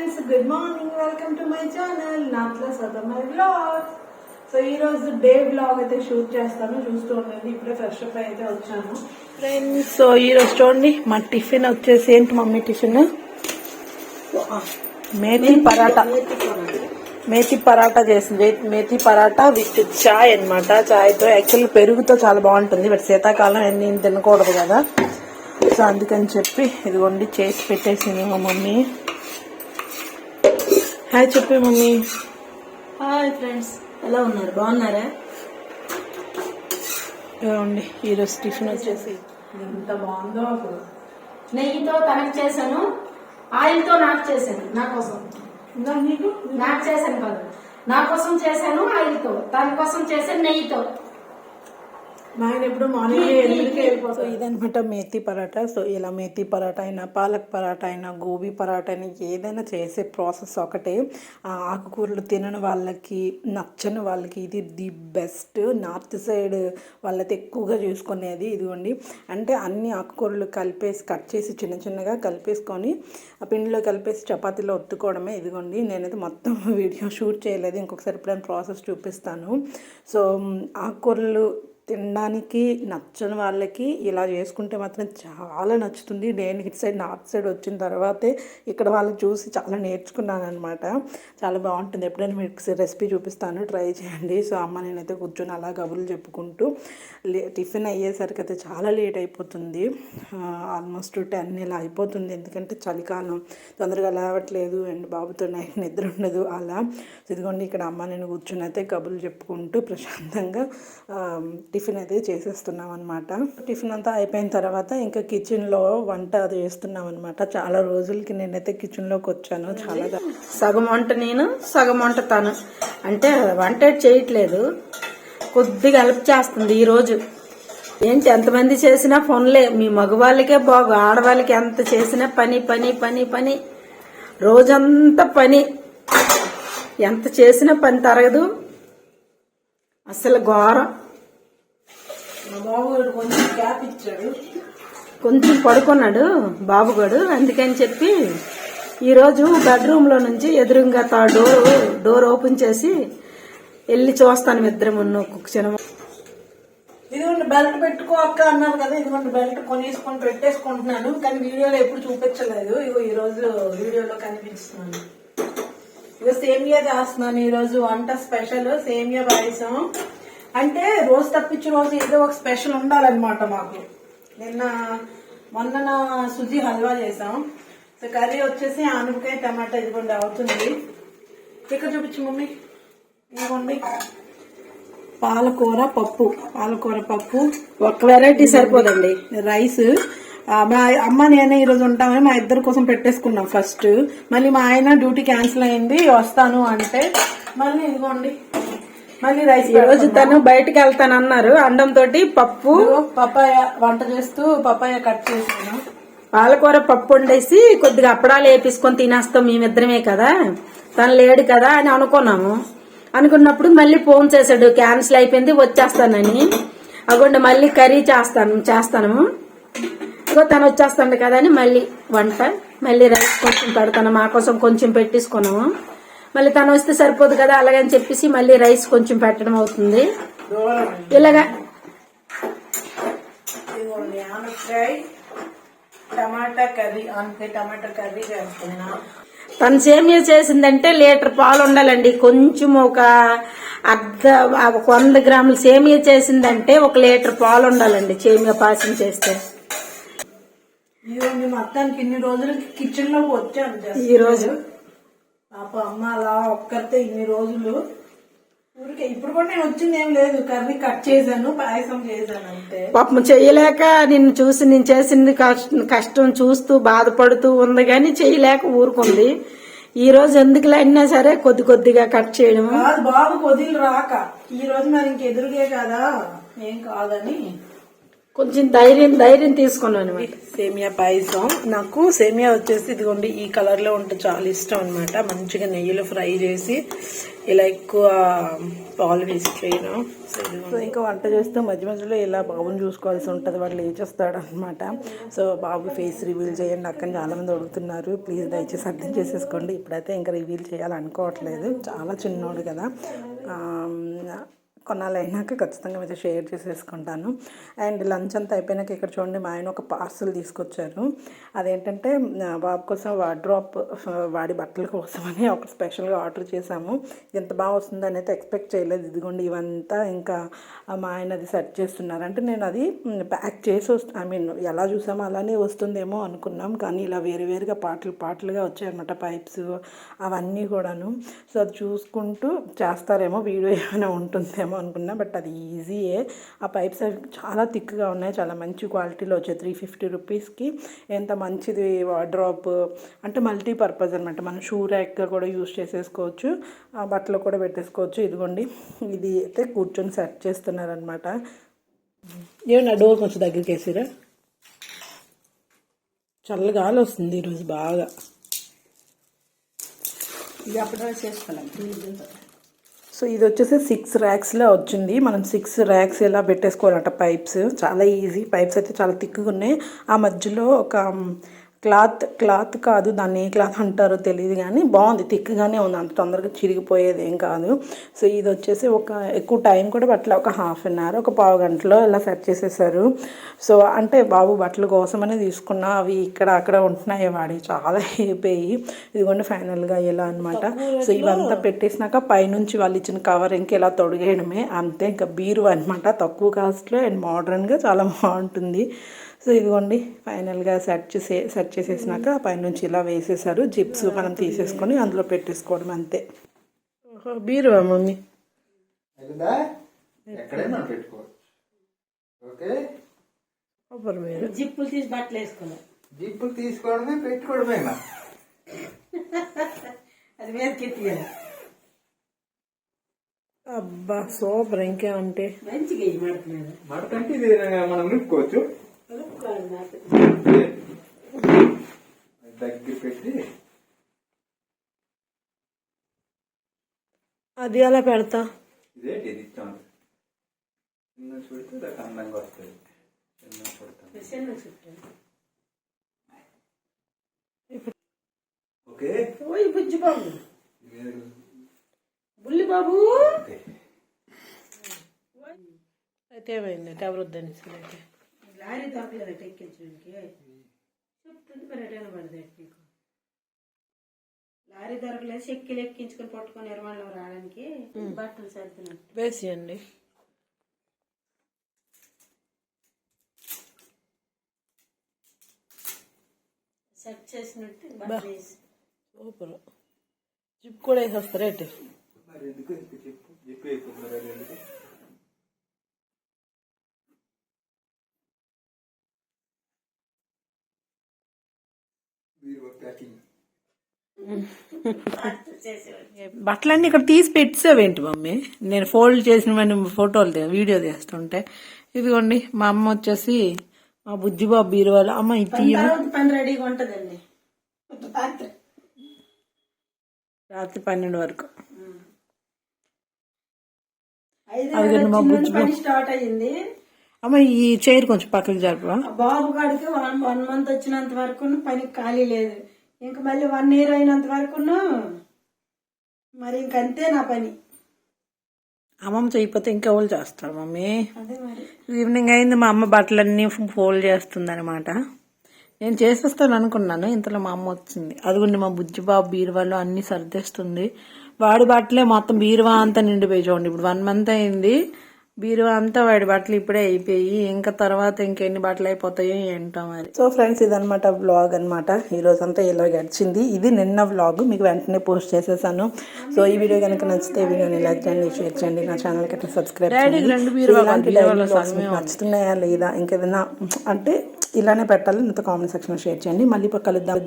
Friends good morning welcome to my channel నాట్ల సదమై blog so ఈ రోజు డే బ్లాగ్ అయితే షూట్ చేస్తాను చూస్తూ ఉండండి. ఇప్పుడే ఫ్రెష్ అప్ అయితే వచ్చాను. ఫ్రెండ్స్ సో ఈ రోజు చూడండి మా టిఫిన్ వచ్చేసి ఏంటి మమ్మీ టిఫిన్ మేతి పరాటా. మేతి పరాటా. చేసింది. మేతి పరాటా విత్ చాయ్ అన్నమాట. చాయ్తో యాక్చువల్ పెరుగుతో చాలా బాగుంటుంది బట్ శీతాకాలం ఎన్ని తినకూడదు కదా. సో అందుకని చెప్పి ఇదిగోండి చేసి పెట్టేసింది మా మమ్మీ. హాయ్ చెప్పి మమ్మీ. హాయ్ ఫ్రెండ్స్ ఎలా ఉన్నారు? బాగున్నారా? ఇదిగోండి ఈరోజు టిఫిన్ వచ్చేసి. ఎంత బాగుందో అసలు. నెయ్యితో తనకు చేశాను. ఆయిల్తో నాకు చేశాను నా కోసం. నీకు? నాకు చేశాను కాదు. నా కోసం చేశాను ఆయిల్తో తన కోసం చేశాను నెయ్యితో. ఆయన ఎప్పుడు మార్నింగ్ ఎనిమిదికి వెళ్ళిపోతాం ఇదనమాట మేతి పరాటా. సో ఇలా మేతి పరాటా అయినా పాలక్ పరాటా అయినా గోబీ పరాటా అయినా ఏదైనా చేసే ప్రాసెస్ ఒకటే. ఆ ఆకుకూరలు తినని వాళ్ళకి నచ్చని వాళ్ళకి ఇది ది బెస్ట్. నార్త్ సైడ్ వాళ్ళైతే ఎక్కువగా చేసుకునేది ఇదిగోండి. అంటే అన్ని ఆకుకూరలు కలిపేసి కట్ చేసి చిన్న చిన్నగా కలిపేసుకొని ఆ పిండిలో కలిపేసి చపాతీలో ఒత్తుకోవడమే ఇదిగోండి. నేనైతే మొత్తం వీడియో షూట్ చేయలేదు. ఇంకొకసారి ఎప్పుడైనా ప్రాసెస్ చూపిస్తాను. సో ఆకుకూరలు తినడానికి నచ్చని వాళ్ళకి ఇలా చేసుకుంటే మాత్రం చాలా నచ్చుతుంది. నేను ఇటు సైడ్ నార్త్ సైడ్ వచ్చిన తర్వాతే ఇక్కడ వాళ్ళని చూసి చాలా నేర్చుకున్నాను అనమాట చాలా బాగుంటుంది. ఎప్పుడైనా మీకు రెసిపీ చూపిస్తాను. ట్రై చేయండి. సో అమ్మ నేనైతే కూర్చొని అలా కబుర్లు చెప్పుకుంటూ లే టిఫిన్ అయ్యేసరికి అయితే చాలా లేట్ అయిపోతుంది. ఆల్మోస్ట్ టెన్ ఇలా అయిపోతుంది. ఎందుకంటే చలికాలం. తొందరగా లేవట్లేదు. అండ్ బాబుతో నైట్ నిద్ర ఉండదు. అలా. ఇదిగోండి ఇక్కడ అమ్మ నేను కూర్చొని అయితే కబుర్లు చెప్పుకుంటూ ప్రశాంతంగా టిఫిన్ అయితే చేసేస్తున్నాం అనమాట టిఫిన్ అంతా అయిపోయిన తర్వాత ఇంకా కిచెన్లో వంట అది వేస్తున్నాం అనమాట చాలా రోజులకి నేనైతే కిచెన్లోకి వచ్చాను. చాలా సగం వంట నేను సగం వంట తను. అంటే వంట చేయట్లేదు. కొద్దిగా హెల్ప్ చేస్తుంది ఈరోజు ఏంటి ఎంతమంది చేసినా ఫోన్లే. మీ మగవాళ్ళకే బాగు ఆడవాళ్ళకి ఎంత చేసినా పని పని పని పని. రోజంతా పని. ఎంత చేసినా పని తరగదు. అసలు ఘోరం. మా బాబు గారు కొంచెం గ్యాప్ ఇచ్చాడు. కొంచెం పడుకున్నాడు బాబుగాడు అందుకని చెప్పి ఈరోజు బెడ్రూమ్లో నుంచి ఎదురుగా తా డోర్ డోర్ ఓపెన్ చేసి వెళ్ళి చూస్తాను ఇద్దరం ఒక క్షణం. ఇదిగోండి బెల్ట్ పెట్టుకో అక్క అన్నారు కదా ఇదిగోండి బెల్ట్ కొనేసుకొని పెట్టేసుకుంటున్నాను కానీ వీడియోలో ఎప్పుడు చూపించలేదు. ఇగో ఈ రోజు వీడియోలో కనిపిస్తున్నాను. ఇగో సేమియా చేస్తున్నాను ఈ రోజు వంట స్పెషల్ సేమియా పాయసం. అంటే రోజు తప్పించి రోజు ఏదో ఒక స్పెషల్ ఉండాలన్నమాట మాకు. నిన్న మొన్న సుజీ హల్వా చేసాం. సో కర్రీ వచ్చేసి ఆనపకాయ టమాటా ఇదిగోండి అవుతుంది. ఇక్కడ చూపించు మమ్మీ. ఇదిగోండి. పాలకూర పప్పు. పాలకూర పప్పు. ఒక్క వెరైటీ సరిపోదండి. రైస్. మా అమ్మ నేను ఈరోజు ఉంటామని మా ఇద్దరి కోసం పెట్టేసుకున్నాం ఫస్ట్. మళ్ళీ మా ఆయన డ్యూటీ క్యాన్సిల్ అయింది వస్తాను అంటే మళ్ళీ ఇదిగోండి. మళ్ళీ రైస్ ఈ రోజు తను బయటకు వెళ్తానన్నారు. అండం తోటి పప్పు. పప్పాయ వంట చేస్తూ పప్పాయ కట్ చేసాను పాలకూర పప్పు వండేసి కొద్దిగా అప్పడాలు వేపించుకొని తినేస్తాం మేమిద్దరమే కదా. తను లేడు కదా అని అనుకున్నాము. అనుకున్నప్పుడు మళ్ళీ ఫోన్ చేశాడు క్యాన్సిల్ అయిపోయింది వచ్చేస్తానని. అగొండ మళ్ళీ కర్రీ చేస్తాను చేస్తాను. ఇగో తను వచ్చేస్తాడు కదా అని మళ్ళీ వంట మళ్ళీ రైస్ కొంచెం పెడతాను మా కోసం కొంచెం పెట్టేసుకున్నాము. మళ్ళీ తను వస్తే సరిపోదు కదా అలాగని చెప్పేసి మళ్ళీ రైస్ కొంచెం పెట్టడం అవుతుంది. ఇలాగా. ఇదిగోండి ఆనపకాయ టమాటా కర్రీ ఆనపకాయ టమాటా కర్రీ చేస్తున్నా. తను సేమియా చేసిందంటే లీటర్ పాలు ఉండాలండి. కొంచెం ఒక అర్ధ ఒక వంద గ్రాములు సేమియా చేసిందంటే ఒక లీటర్ పాలు ఉండాలండి సేమియా పాసం చేస్తే. మొత్తానికి ఇన్ని రోజులకి కిచెన్లోకి వచ్చాను. ఈ రోజు పాప అమ్మ అలా ఒక్కరితే ఇన్ని రోజులు ఊరికే ఇప్పుడు కూడా నేను వచ్చింది ఏం లేదు కర్రీ కట్ చేశాను పాయసం చేశాను అంతే. పాపం చేయలేక నిన్ను చూసి నేను చేసింది కష్ట- కష్టం చూస్తూ బాధపడుతూ ఉంది కానీ చేయలేక ఊరుకుంది. ఈ రోజు ఎందుకులే అయినా సరే కొద్ది కొద్దిగా కట్ చేయడం బాబు వదిలి రాక. ఈ రోజు మరి ఇంక ఎదురుగే కదా? ఏం కాదని. కొంచెం ధైర్యం ధైర్యం తీసుకున్నాను అనమాట సేమియా పాయసం. నాకు సేమియా వచ్చేసి ఇదిగోండి ఈ కలర్లో ఉంటే చాలా ఇష్టం అనమాట మంచిగా నెయ్యిలో ఫ్రై చేసి ఇలా ఎక్కువ పాలు వేసి చేయను. సో ఇంకా వంట చేస్తూ మధ్య మధ్యలో ఇలా బాబుని చూసుకోవాల్సి ఉంటుంది వాడు లేచేస్తాడు అనమాట సో బాబు ఫేస్ రివీల్ చేయండి అక్కని చాలామంది అడుగుతున్నారు. ప్లీజ్ దయచేసి అర్థం చేసేసుకోండి. ఇప్పుడైతే ఇంకా రివీల్ చేయాలనుకోవట్లేదు. చాలా చిన్నోడు కదా. ఆ, కొన్నాళ్ళు అయినాక ఖచ్చితంగా మీతో షేర్ చేసేసుకుంటాను. అండ్ లంచ్ అంతా అయిపోయినాక ఇక్కడ చూడండి మా ఆయన ఒక పార్సల్ తీసుకొచ్చారు. అదేంటంటే బాబు కోసం వార్డ్రాప్ వాడి బట్టల కోసమని ఒక స్పెషల్గా ఆర్డర్ చేశాము. ఎంత బాగా వస్తుందని అయితే ఎక్స్పెక్ట్ చేయలేదు. ఇదిగోండి ఇవంతా ఇంకా మా ఆయన అది సెట్ చేస్తున్నారు. అంటే నేను అది ప్యాక్ చేసి వస్తు ఐ మీన్ ఎలా చూసామో అలానే వస్తుందేమో అనుకున్నాం. కానీ ఇలా వేరు వేరుగా పాటలు పాటలుగా వచ్చాయన్నమాట పైప్స్ అవన్నీ కూడాను. సో అది చూసుకుంటూ చేస్తారేమో వీడియో ఏమైనా ఉంటుందేమో అనుకున్నా బట్ అది ఈజీయే. ఆ పైప్స్ అవి చాలా థిక్గా ఉన్నాయి చాలా మంచి క్వాలిటీలో వచ్చాయి. త్రీ ఫిఫ్టీ రూపీస్కి ఎంత మంచిది వార్డ్రాప్ అంటే మల్టీపర్పస్ అనమాట మనం షూ ర్యాక్గా కూడా యూస్ చేసేసుకోవచ్చు. ఆ బట్టలు కూడా పెట్టేసుకోవచ్చు. ఇదిగోండి ఇది అయితే కూర్చొని సెట్ చేస్తున్నారనమాట ఏమన్నా డోర్ కొంచెం దగ్గరికి వేసిరా? చల్లగాలి వస్తుంది ఈరోజు బాగా. ఇది అప్పుడే చేసుకోవాలి. సో ఇది వచ్చేసి సిక్స్ ర్యాక్స్లో వచ్చింది. మనం సిక్స్ ర్యాక్స్ ఎలా పెట్టేసుకోవాలంట పైప్స్ చాలా ఈజీ పైప్స్ అయితే చాలా థిక్గా ఉన్నాయి. ఆ మధ్యలో ఒక క్లాత్ క్లాత్ కాదు దాన్ని ఏ క్లాత్ అంటారో తెలియదు కానీ బాగుంది థిక్గానే ఉంది. అంత తొందరగా చిరిగిపోయేది ఏం కాదు. సో ఇది వచ్చేసి ఒక ఎక్కువ టైం కూడా పట్టలే. ఒక హాఫ్ అన్ అవర్ ఒక పావు గంటలో ఇలా సెట్ చేసేసారు. సో అంటే బాబు బట్టల కోసమనే తీసుకున్నా అవి ఇక్కడ అక్కడ ఉంటున్నాయి వాడి. చాలా అయిపోయి ఇదిగోండి ఫైనల్గా ఇలా అనమాట సో ఇవంతా పెట్టేసినాక పైనుంచి వాళ్ళు ఇచ్చిన కవర్ ఇంకా ఇలా తొడిగేయడమే. అంతే ఇంకా బీరు అనమాట తక్కువ కాస్ట్లో అండ్ మోడర్న్గా చాలా బాగుంటుంది. సో ఇదిగోండి ఫైనల్గా సెట్ చేసే సెట్ చేసేసినాక పైనుంచి ఇలా వేసేసారు. జిప్స్ మనం తీసేసుకొని అందులో పెట్టేసుకోవడం అంతే. ఓహో బీరువా మమ్మీ? జిప్పులు తీసి బట్టలు వేసుకున్నాం. జిప్పులు తీసుకోవడమే పెట్టుకోవడమేనా? అది వేరుకెత్తి అబ్బా సూపర్. ఇంకేమంటే? మంచిగా ఇది మనం నింపుకోవచ్చు. దగ్గర పెట్టి అది అలా పెడతా? ఇదేంటి? ఇది చిన్న చుడితే దానికి అందంగా వస్తుంది. చిన్న చుడతాం ఓకే. ఓయ్ బుజ్జి బాబు. బుల్లి బాబు. ఓకే. అయితే ఏమైంది? ఎవరు వద్దని అయితే లారీ దొరకలేదట ఎక్కించడానికి చెప్తుంది మరి ఎటైనా పడదు నీకు. లారీ దొరకలేదు చెక్కిలు ఎక్కించుకొని పట్టుకొని నిర్మాణంలో రావడానికి బట్టలు సర్దున్నాం వేసేయండి. సెట్ చేసినట్టు బట్టలు వేసి. సూపర్. జిప్ కూడా వేసి వస్తారా ఏంటి? మరి ఎందుకు చెప్పు? ఎందుకు? బట్టలన్నీ ఇక్కడ తీసి పెట్టేసావేంటి మమ్మీ? నేను ఫోల్డ్ చేసినవన్నీ ఫోటోలు వీడియో తీస్తుంటే. ఇదిగోండి మా అమ్మ వచ్చేసి మా బుజ్జిబాబు బీరువాలు అమ్మ ఇది రెడీగా ఉంటదండి. రాత్రి. పన్నెండు వరకు. అదిగోండి మా పని స్టార్ట్ అయ్యింది. అమ్మ ఈ చైర్ కొంచెం పక్కకి జరపవా? బాబు గాడికి వన్ వన్ మంత్ వచ్చినంత వరకు పని ఖాళీ లేదు. ఇంకా మళ్ళీ వన్ ఇయర్ అయినంత వరకు మరి ఇంకంతే నా పని. అమ్మమ్మ చేయకపోతే ఇంకా వాళ్ళు చేస్తారు మమ్మీ? ఈవినింగ్ అయింది మా అమ్మ బట్టలన్నీ ఫోల్డ్ చేస్తుంది అనమాట నేను చేసేస్తాను అనుకున్నాను ఇంతలో మా అమ్మ వచ్చింది. అదిగోండి మా బుజ్జిబాబు బీరువాలో అన్ని సర్దేస్తుంది. వాడి బట్టలే మొత్తం బీరువా అంతా నిండిపోయి చూడండి ఇప్పుడు వన్ మంత్ అయింది. బీరువా అంతా వాడి బట్టలు ఇప్పుడే అయిపోయి ఇంకా తర్వాత ఇంకెన్ని బట్టలు అయిపోతాయో ఏంటో మరి. సో ఫ్రెండ్స్ ఇదనమాట వ్లాగ్ అనమాట ఈ రోజు అంతా ఇలా గడిచింది. ఇది నిన్న వ్లాగ్ మీకు వెంటనే పోస్ట్ చేసేసాను. సో ఈ వీడియో కనుక నచ్చితే వీడియోని లైక్ చేయండి షేర్ చేయండి. నా ఛానల్కి సబ్స్క్రైబ్ చేయండి. నచ్చుతున్నాయా లేదా ఇంకేదైనా అంటే ఇలానే పెట్టాలి. నాతో కామెంట్ సెక్షన్ షేర్ చేయండి. మళ్ళీ కలుద్దాం.